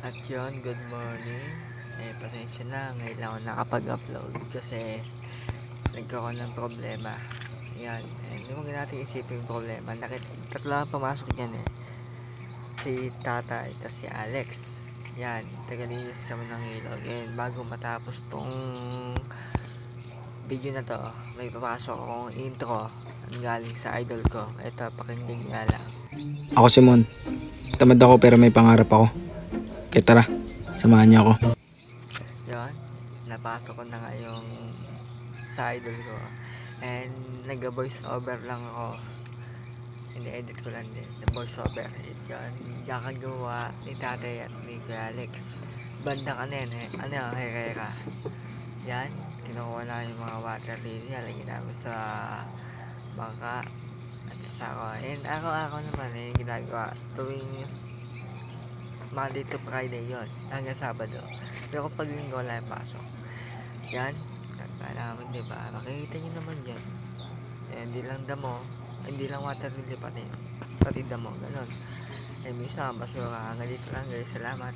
At yun, good morning. Eh, pasensya na, ngayon lang ako nakapag-upload kasi nagkaroon ng problema. Yan, eh, hindi mo natin isipin yung problema. Nakit tatlo lang pumasok dyan eh. Si tatay, tas si Alex. Yan, tagalinis kami ng ilaw. Yan, bago matapos tong video na to, may papasok akong intro ang galing sa idol ko. Ito, pakinggan nga lang. Ako si Mon. Tamad ako pero may pangarap ako. Kaya tara, samahan niyo ako. Yun, napasok ko na nga yung sa idol ko. And nag-voice over lang ako. Ini-edit ko lang din. The voice over. Yun, kakagawa ni tatay at ni Kuya Alex. Bandang ano yan eh. Ano yung hera Yan, kinukuha na yung mga water lily. Lagyan namin sa baka at sa ako. And araw-araw naman eh, ginagawa. Tuwing Monday to Friday yon hanggang Sabado. Pero kapag linggo wala yung pasok. Yan, namin di ba? Makikita nyo naman yan. Eh, hindi lang damo, hindi lang water lily pati, pati damo, ganun. Eh, minsan basura. Hanggang dito lang guys, salamat.